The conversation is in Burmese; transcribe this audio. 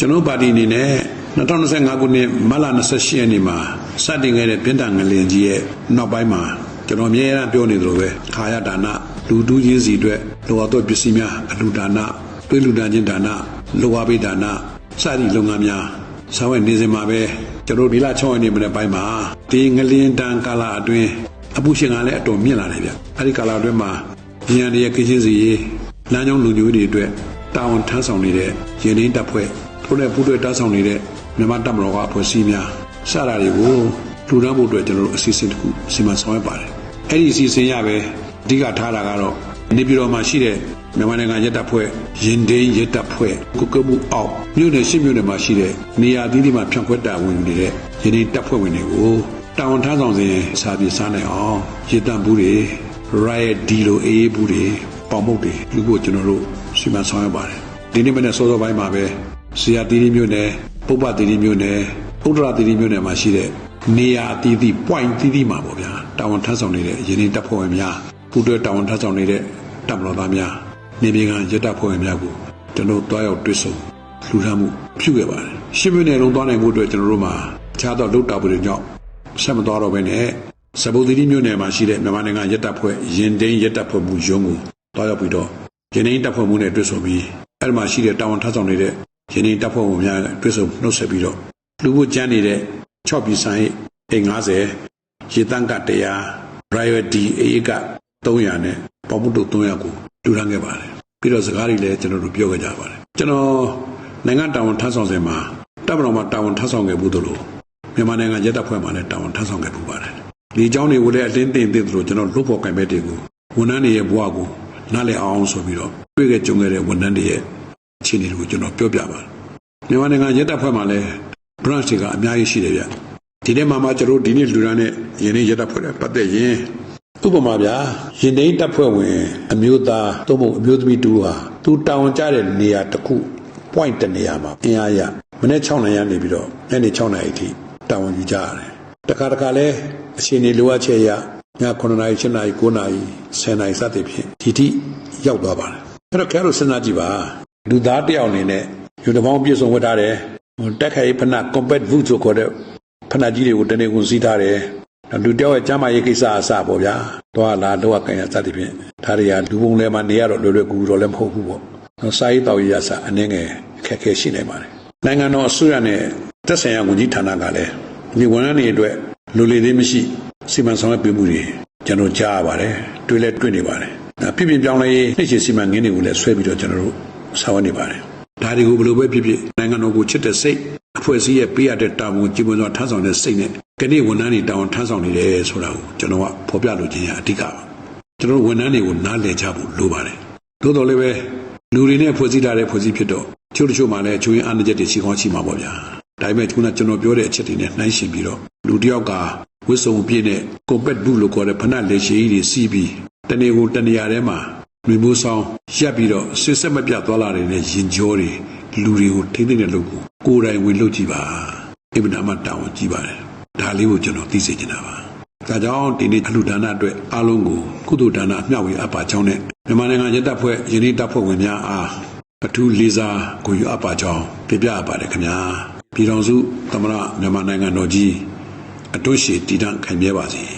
ကျွန်တော်ပါတီအနေနဲ့2025ခုနှစ်မတ်လ28ရက်နေ့မှာစတင်ခဲ့တဲ့ပြည်ထောင်ငလင်ကြီးရဲ့နောက်ပိုင်းမှာကျွန်တော်အမြဲတမ်းပြောနေသလိုပဲခါရဒါနလူတူးချင်းစီအတွက်လောတော်ပစ္စည်းများအလူဒါနတွေးလူဒါချင်းဒါနလောဝပိဒါနစသည့်လုပ်ငန်းများဆောင်ရွက်နေစဉ်မှာပဲကျွန်တော်ဒီလ6ရက်နေ့မနေ့ပိုင်းမှာဒီငလင်တန်ကာလအတွင်းအပူရှင်ကလည်းအတော်မြင့်လာတယ်ဗျအဲ့ဒီကာလအတွင်းမှာဉာဏ်ရည်ကိချင်းစီလမ်းကြောင်းလူမျိုးတွေအတွက်တာဝန်ထမ်းဆောင်နေတဲ့ရင်းနှီးတပ်ဖွဲ့ ထို့နဲ့ပူးတွဲတားဆောင်နေတဲ့မြန်မာတပ်မတော်ကအဖွဲ့အစည်းများစတာတွေကိုလူတန်းဖို့အတွက်ကျွန်တော်တို့အစီအစဉ်တစ်ခုစီမံဆောင်ရွက်ပါတယ်။အဲ့ဒီအစီအစဉ်ရပဲအဓိကထားတာကတော့နေပြည်တော်မှာရှိတဲ့မြန်မာနိုင်ငံရဲတပ်ဖွဲ့ရင်ဒင်းရဲတပ်ဖွဲ့ကုကမှုအောက်မြို့နယ်ရှစ်မြို့နယ်မှာရှိတဲ့နေရာသီးသီးမှာဖြန့်ခွဲတာဝန်ယူနေတဲ့ရင်းနှီးတပ်ဖွဲ့ဝင်တွေကိုတာဝန်ထမ်းဆောင်စဉ်စာပြေစားနိုင်အောင်ရည်တံဘူးတွေ riot ဒီလိုအေးဘူးတွေပေါင်မုတ်တွေလူဖို့ကျွန်တော်တို့စီမံဆောင်ရွက်ပါတယ်ဒီနေ့မနေ့စောစောပိုင်းမှာပဲ ဇီယာတီရီမြို့နယ်ပုပ္ပတီရီမြို့နယ်ဥဒ္ဒရာတီရီမြို့နယ်မှာရှိတဲ့နေရာအသီးသီး point သီးသီးမှာပေါ့ဗျာတာဝန်ထမ်းဆောင်နေတဲ့ရင်းနှီးတပ်ဖွဲ့ဝင်များပူးတွဲတာဝန်ထမ်းဆောင်နေတဲ့တပ်မတော်သားများနေပြည်တော်ရတပ်ဖွဲ့ဝင်များကိုကျွန်တော်တွားရောက်တွေ့ဆုံလှူဒါန်းမှုပြုခဲ့ပါတယ်ရှင်းပြနေလုံးသွားနိုင်မှုအတွက်ကျွန်တော်တို့မှာခြားသောလုတ်တာတွေကြောင့်ဆက်မသွားတော့ဘဲနဲ့စပုတ်တိမြို့နယ်မှာရှိတဲ့မြန်မာနိုင်ငံရတပ်ဖွဲ့ရင်ဒိန်းရတပ်ဖွဲ့မှုရုံးကိုတွားရောက်ပြီးတော့ရင်းနှီးတပ်ဖွဲ့မှုနဲ့တွေ့ဆုံပြီးအဲ့ဒီမှာရှိတဲ့တာဝန်ထမ်းဆောင်နေတဲ့ ရင်းနှီးတပ်ဖွဲ့ဝင်များတွေ့ဆုံနှုတ်ဆက်ပြီးတော့လူမှုကျန်းနေတဲ့6ပြည်ဆိုင်အိမ်90ရေတန်းက100 priority အေးက300နဲ့ပေါမှုတို့300ကိုလူရန်ခဲ့ပါတယ်ပြီးတော့စကားတွေလည်းကျွန်တော်တို့ပြောခဲ့ကြပါတယ်ကျွန်တော်နိုင်ငံတာဝန်ထမ်းဆောင်စဉ်မှာတပ်မတော်မှာတာဝန်ထမ်းဆောင်ခဲ့ဘူးတို့လို့မြန်မာနိုင်ငံရဲတပ်ဖွဲ့မှာလည်းတာဝန်ထမ်းဆောင်ခဲ့ပူပါတယ်ဒီအကြောင်းတွေကိုလည်းအလင်းတင်သိသလိုကျွန်တော်လွတ်ဖို့ကံပဲတွေကိုဝန်ထမ်းတွေရဲ့ဘဝကိုနားလည်အောင်ဆိုပြီးတော့တွေ့ခဲ့ကြုံခဲ့တဲ့ဝန်ထမ်းတွေရဲ့ အခြေအနေတွေကိုကျွန်တော်ပြောပြပါတယ်မြန်မာနိုင်ငံရဲတပ်ဖွဲ့မှာလည်း branch တွေကအများကြီးရှိတယ်ဗျဒီနေ့မှမှကျွန်တော်ဒီနေ့လူရန်နဲ့ယင်းနေ့ရဲတပ်ဖွဲ့နဲ့ပတ်သက်ရင်ဥပမာဗျာရင်သိမ်းတပ်ဖွဲ့ဝင်အမျိုးသားသို့မဟုတ်အမျိုးသမီးတူဟာသူတာဝန်ကျတဲ့နေရာတစ်ခု point တနေရာမှာအင်အားရမနေ့6နိုင်ရနေပြီးတော့ညနေ6နိုင်အထိတာဝန်ယူကြရတယ်တခါတခါလဲအချိန်နေလိုအပ်ချက်ရည9နာရီ7နာရီ9နာရီ10နာရီစသဖြင့်ဒီထိရောက်သွားပါတယ်အဲ့တော့ခဲလို့စဉ်းစားကြည့်ပါ လူသားတစ်ယောက်အနေနဲ့ယူတပေါင်းပြည့်စုံဝတ်ထားတယ်တက်ခိုင်ဖန combat boot ဆိုခေါ်တဲ့ဖနကြီးတွေကိုတနေ့ကုန်စီးထားတယ်လူတယောက်ရဲ့ကျမ်းမာရေးကိစ္စအစပေါ့ဗျာတော့လာတော့ကင်ရစသဖြင့်ဒါတွေကလူပုံလဲမှာနေရတော့လွယ်လွယ်ကူကူတော့လည်းမဟုတ်ဘူးပေါ့နော်စာရေးတော်ရေးရစအနည်းငယ်အခက်အခဲရှိနေပါတယ်နိုင်ငံတော်အစိုးရနဲ့သက်ဆိုင်ရာဝန်ကြီးဌာနကလည်းဒီဝန်ထမ်းတွေအတွက်လူလေသေးမရှိစီမံဆောင်ရွက်ပေးမှုတွေကျွန်တော်ကြားရပါတယ်တွေ့လဲတွေ့နေပါတယ်ပြပြပြောင်းလဲနှိမ့်ချစီမံငင်းတွေကိုလည်းဆွဲပြီးတော့ကျွန်တော်တို့ ဆောင်ရွက်နေပါတယ်ဒါတွေကိုဘယ်လိုပဲဖြစ်ဖြစ်နိုင်ငံတော်ကိုချစ်တဲ့စိတ်အဖွဲ့အစည်းရဲ့ပေးရတဲ့တာဝန်ကြီးပွားစွာထမ်းဆောင်တဲ့စိတ်နဲ့ကနေ့ဝန်ထမ်းတွေတာဝန်ထမ်းဆောင်နေတယ်ဆိုတာကိုကျွန်တော်ကဖော်ပြလိုခြင်းရအဓိကပါကျွန်တော်ဝန်ထမ်းတွေကိုနားလည်ကြဖို့လိုပါတယ်သို့တော်လည်းပဲလူတွေနဲ့ဖွဲ့စည်းထားတဲ့ဖွဲ့စည်းဖြစ်တော့ချို့တချို့မှလည်းချိုးရင်အားနည်းချက်တွေရှိကောင်းရှိမှာပေါ့ဗျာဒါပေမဲ့ခုနကျွန်တော်ပြောတဲ့အချက်တွေနဲ့နှိုင်းယှဉ်ပြီးတော့လူတစ်ယောက်ကဝစ်စုံပြည့်နဲ့ combat boot လို့ခေါ်တဲ့ဖနက်လက်ရှိကြီးတွေစီးပြီးတနေကိုတနေရာထဲမှာ လူမျိုးဆောင်ရက်ပြီးတော့ဆစ်ဆက်မပြတ်သွားလာနေတဲ့ရင်ကြောတွေလူတွေကိုထိမ့်သိမ့်တဲ့လုပ်ကိုကိုယ်တိုင်ဝင်လုပ်ကြည့်ပါအင်မတန်မှတာဝန်ကြီးပါတယ်ဒါလေးကိုကျွန်တော်သိစေချင်တာပါဒါကြောင့်ဒီနေ့အလှူဒါနအတွက်အားလုံးကိုကုသိုလ်ဒါနအမျှဝေအပ်ပါကြောင်းနဲ့မြန်မာနိုင်ငံရဲတပ်ဖွဲ့ယင်းဒီတပ်ဖွဲ့ဝင်များအားအထူးလေးစားကိုယူအပ်ပါကြောင်းပြပြအပ်ပါတယ်ခင်ဗျာပြည်တော်စုသမရမြန်မာနိုင်ငံတော်ကြီးအတွရှိတည်တံ့ခိုင်မြဲပါစေ